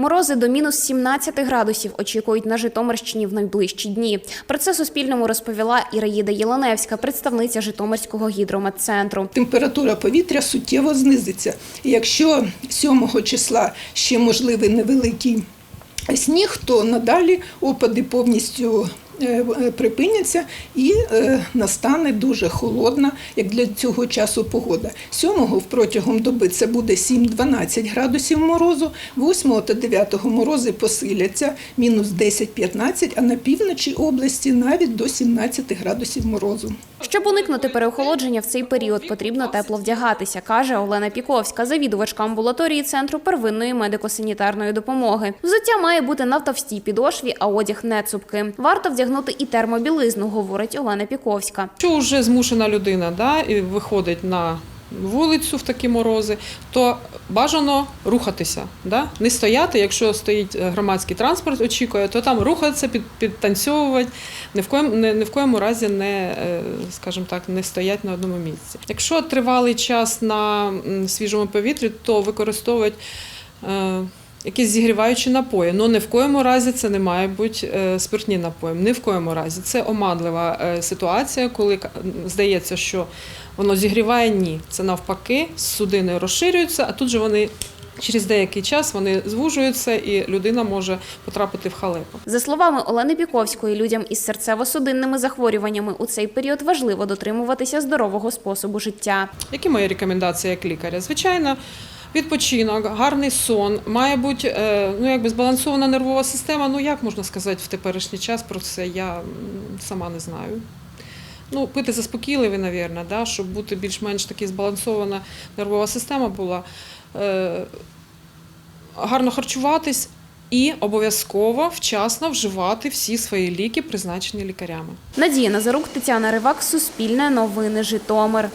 Морози до мінус 17 градусів очікують на Житомирщині в найближчі дні. Про це Суспільному розповіла Іраїда Єланевська, представниця Житомирського гідрометцентру. температура повітря суттєво знизиться. Якщо 7 числа ще можливий невеликий сніг, то надалі опади повністю припиняться і е, настане дуже холодна, як для цього часу погода. 7 протягом доби це буде 7-12 градусів морозу, 8 та 9 морози посиляться, мінус 10-15, а на півночі області навіть до 17 градусів морозу. Щоб уникнути переохолодження в цей період, потрібно тепло вдягатися, каже Олена Піковська, завідувачка амбулаторії центру первинної медико-санітарної допомоги. Взуття має бути на товстій підошві, а одяг не цупки. Варто вдягнути і термобілизну, говорить Олена Піковська. Що вже змушена людина да, і виходить на вулицю в такі морози, то бажано рухатися, да? не стояти. Якщо стоїть е, громадський транспорт, очікує, то там рухатися, під, підтанцьовувати, ні в коєму, ні, ні в коєму разі не, е, скажімо так, не стоять на одному місці. Якщо тривалий час на свіжому повітрі, то використовують. Якісь зігріваючі напої, але ні в коєму разі це не має бути е, спиртні напої. Ні в коєму разі. Це омадлива е, ситуація, коли здається, що воно зігріває. Ні, це навпаки, судини розширюються, а тут же вони через деякий час вони звужуються, і людина може потрапити в халепу. За словами Олени Піковської, людям із серцево-судинними захворюваннями у цей період важливо дотримуватися здорового способу життя. Які мої рекомендації як лікаря? Звичайно, відпочинок, гарний сон, має бути е, ну, якби збалансована нервова система. Ну як можна сказати в теперішній час про це, я сама не знаю. Ну, пити заспокійливі, мабуть, да, щоб бути більш-менш таки збалансована нервова система була. Е, гарно харчуватись і обов'язково вчасно вживати всі свої ліки, призначені лікарями. Надія Назарук, Тетяна Ривак, Суспільне новини Житомир.